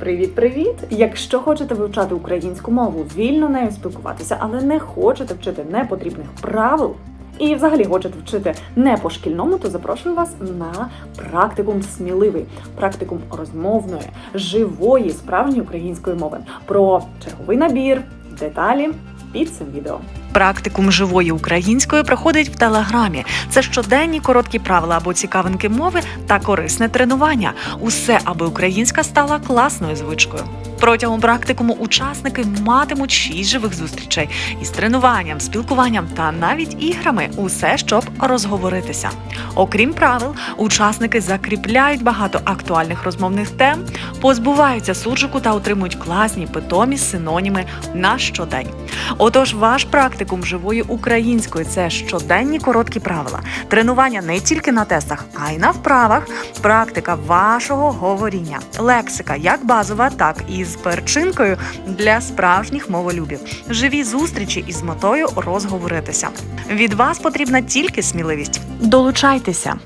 Привіт-привіт! Якщо хочете вивчати українську мову, вільно нею спілкуватися, але не хочете вчити непотрібних правил. І взагалі хочете вчити не по шкільному, то запрошую вас на практикум сміливий, практикум розмовної, живої, справжньої української мови про черговий набір, деталі під цим відео. Практикум живої української проходить в телеграмі. Це щоденні короткі правила або цікавинки мови та корисне тренування. Усе, аби українська стала класною звичкою. Протягом практикуму учасники матимуть шість живих зустрічей із тренуванням, спілкуванням та навіть іграми. Усе, щоб розговоритися. Окрім правил, учасники закріпляють багато актуальних розмовних тем, позбуваються суржику та отримують класні питомі синоніми на щодень. Отож, ваш практикум живої української це щоденні короткі правила, тренування не тільки на тестах, а й на вправах, практика вашого говоріння, лексика як базова, так і з перчинкою для справжніх моволюбів. Живі зустрічі із метою розговоритися. Від вас потрібна тільки сміливість. Долучайтеся.